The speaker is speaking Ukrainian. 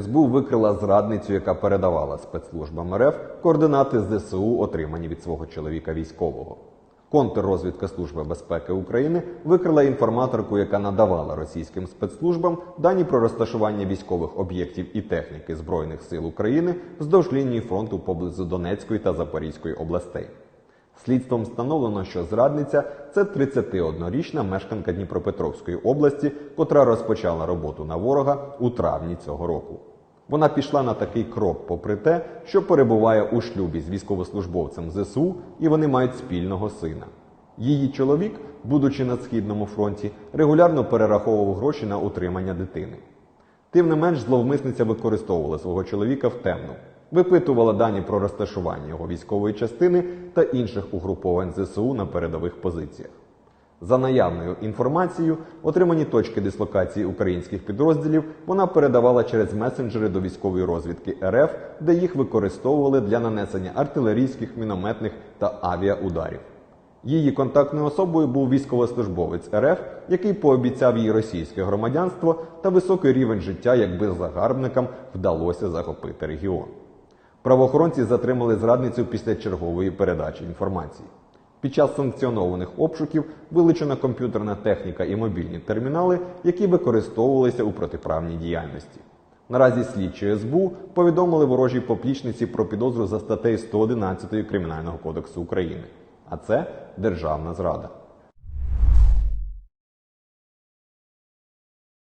СБУ викрила зрадницю, яка передавала спецслужбам РФ координати ЗСУ, отримані від свого чоловіка військового. Контррозвідка Служби безпеки України викрила інформаторку, яка надавала російським спецслужбам дані про розташування військових об'єктів і техніки Збройних сил України вздовж лінії фронту поблизу Донецької та Запорізької областей. Слідством встановлено, що зрадниця це 31-річна мешканка Дніпропетровської області, котра розпочала роботу на ворога у травні цього року. Вона пішла на такий крок, попри те, що перебуває у шлюбі з військовослужбовцем ЗСУ, і вони мають спільного сина. Її чоловік, будучи на східному фронті, регулярно перераховував гроші на утримання дитини. Тим не менш, зловмисниця використовувала свого чоловіка в темну, випитувала дані про розташування його військової частини та інших угруповань ЗСУ на передових позиціях. За наявною інформацією, отримані точки дислокації українських підрозділів вона передавала через месенджери до військової розвідки РФ, де їх використовували для нанесення артилерійських, мінометних та авіаударів. Її контактною особою був військовослужбовець РФ, який пообіцяв їй російське громадянство та високий рівень життя, якби загарбникам вдалося захопити регіон. Правоохоронці затримали зрадницю після чергової передачі інформації. Під час санкціонованих обшуків вилучена комп'ютерна техніка і мобільні термінали, які використовувалися у протиправній діяльності. Наразі слідчі СБУ повідомили ворожій поплічниці про підозру за статтею 111 Кримінального кодексу України, а це державна зрада.